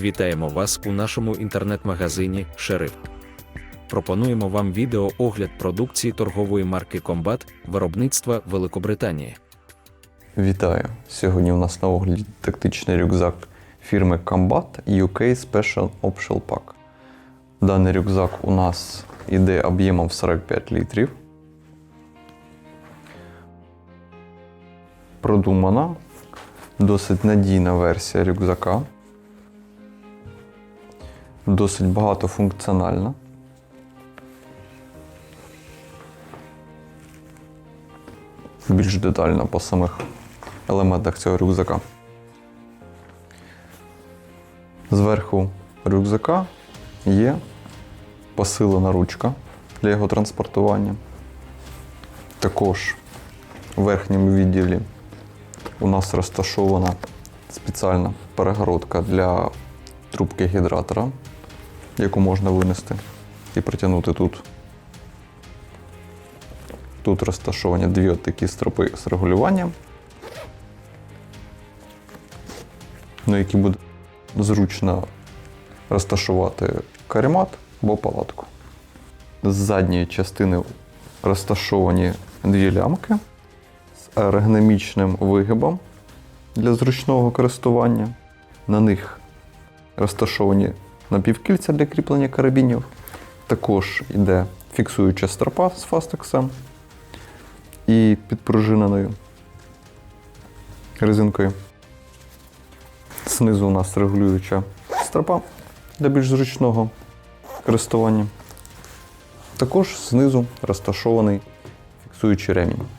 Вітаємо вас у нашому інтернет-магазині Шериф. Пропонуємо вам відео огляд продукції торгової марки Комбат виробництва Великобританії. Вітаю! Сьогодні у нас на огляді тактичний рюкзак фірми Combat UK Special Optional Pack. Даний рюкзак у нас іде об'ємом в 45 літрів. Продумана, досить надійна версія рюкзака. Досить багатофункціональна. Більш детально по самих елементах цього рюкзака. Зверху рюкзака є посилена ручка для його транспортування. Також у верхньому відділі у нас розташована спеціальна перегородка для трубки гідратора, яку можна винести і притягнути тут. Тут розташовані дві такі стропи з регулюванням, на які буде зручно розташувати каремат або палатку. З задньої частини розташовані дві лямки з аерогономічним вигибом для зручного користування. На них розташовані напівкільця для кріплення карабінів. Також йде фіксуюча стропа з фастексом і підпружиненою резинкою. Знизу у нас регулююча стропа для більш зручного користування. Також знизу розташований фіксуючий ремінь.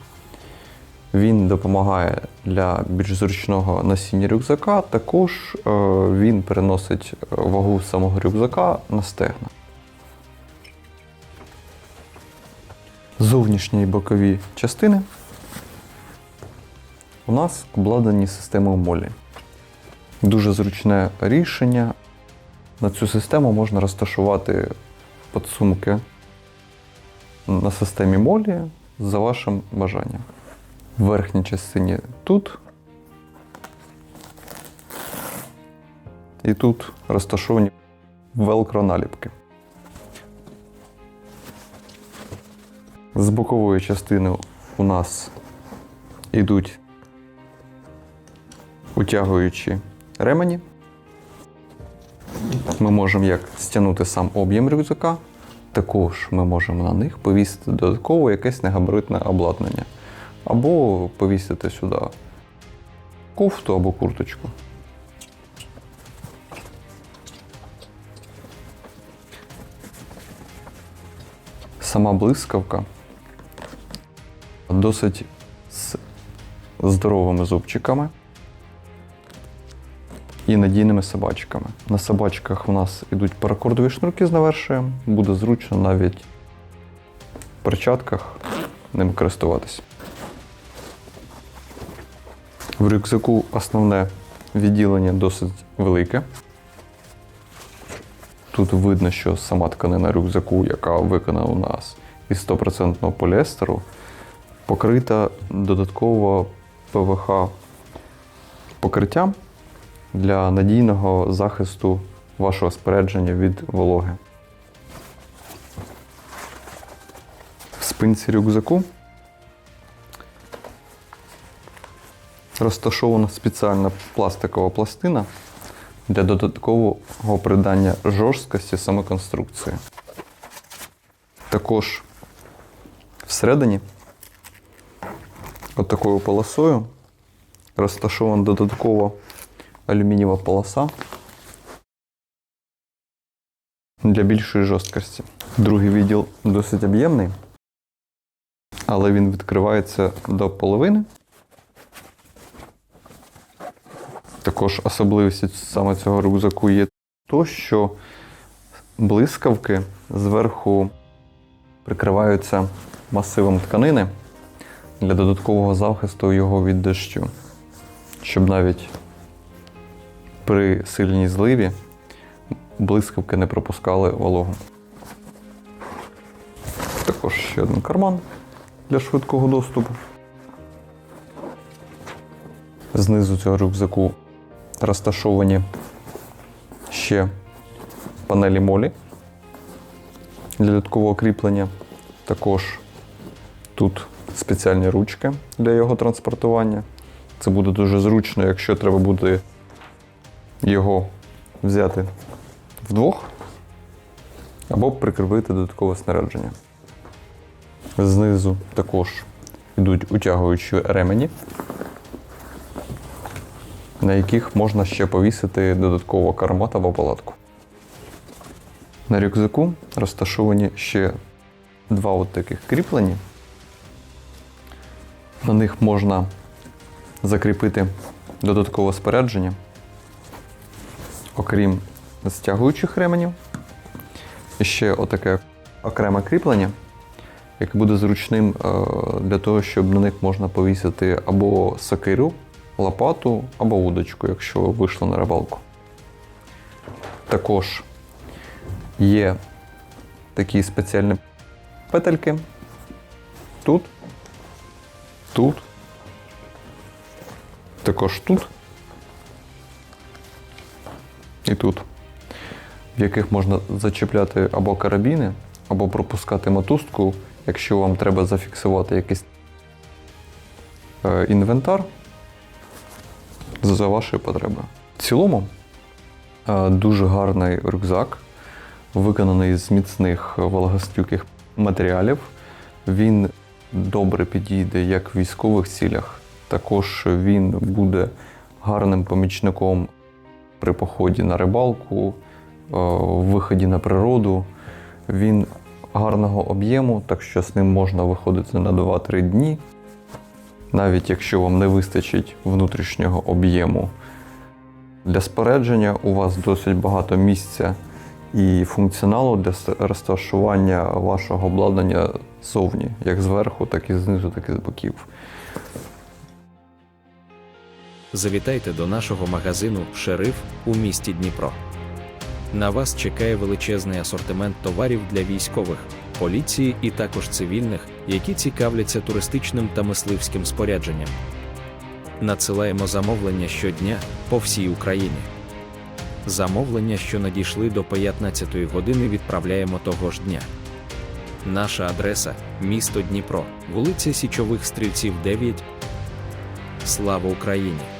Він допомагає для більш зручного носіння рюкзака, також е, він переносить вагу самого рюкзака на стегна. Зовнішні бокові частини у нас обладнані системою молі. Дуже зручне рішення. На цю систему можна розташувати підсумки на системі молі за вашим бажанням. В верхній частині тут і тут розташовані велкро-наліпки. З бокової частини у нас йдуть утягуючі ремені. Ми можемо як стягнути сам об'єм рюкзака, також ми можемо на них повісити додатково якесь негабаритне обладнання. Або повісити сюди кофту або курточку. Сама блискавка досить з здоровими зубчиками і надійними собачками. На собачках у нас йдуть паракордові шнурки з навершуєм, буде зручно навіть в перчатках ним користуватися. В рюкзаку основне відділення досить велике. Тут видно, що сама тканина рюкзаку, яка виконана у нас із 100% поліестеру, покрита додатково ПВХ покриттям для надійного захисту вашого спорядження від вологи. В спинці рюкзаку розташована спеціальна пластикова пластина для додаткового придання жорсткості саме конструкції. Також всередині от полосою розташована додаткова алюмінієва полоса для більшої жорсткості. Другий відділ досить об'ємний, але він відкривається до половини. Також особливістю саме цього рюкзаку є то, що блискавки зверху прикриваються масивом тканини для додаткового захисту його від дощу, щоб навіть при сильній зливі блискавки не пропускали вологу. Також ще один карман для швидкого доступу. Знизу цього рюкзаку розташовані ще панелі молі для додаткового кріплення. Також тут спеціальні ручки для його транспортування. Це буде дуже зручно, якщо треба буде його взяти вдвох або прикріпити додаткове снарядження. Знизу також йдуть утягуючі ремені, на яких можна ще повісити додатково кармат або палатку. На рюкзаку розташовані ще два от таких кріплені. На них можна закріпити додаткове спорядження, окрім стягуючих ременів. І ще отаке окреме кріплення, яке буде зручним е, для того, щоб на них можна повісити або сокиру, лопату, або удочку, якщо ви вийшли на рибалку. Також є такі спеціальні петельки. Тут, тут, також тут і тут, в яких можна зачіпляти або карабіни, або пропускати мотузку, якщо вам треба зафіксувати якийсь е, інвентар за вашою потребою. В цілому е, дуже гарний рюкзак, виконаний з міцних вологостюких матеріалів. Він добре підійде як в військових цілях. Також він буде гарним помічником при поході на рибалку, е, виході на природу. Він гарного об'єму, так що з ним можна виходити на 2-3 дні. Навіть якщо вам не вистачить внутрішнього об'єму. Для спорядження у вас досить багато місця і функціоналу для розташування вашого обладнання зовні, як зверху, так і знизу, так і з боків. Завітайте до нашого магазину Шериф у місті Дніпро. На вас чекає величезний асортимент товарів для військових, поліції і також цивільних, які цікавляться туристичним та мисливським спорядженням. Надсилаємо замовлення щодня по всій Україні. Замовлення, що надійшли до 15-ї години, відправляємо того ж дня. Наша адреса місто Дніпро, вулиця Січових Стрільців 9. Слава Україні!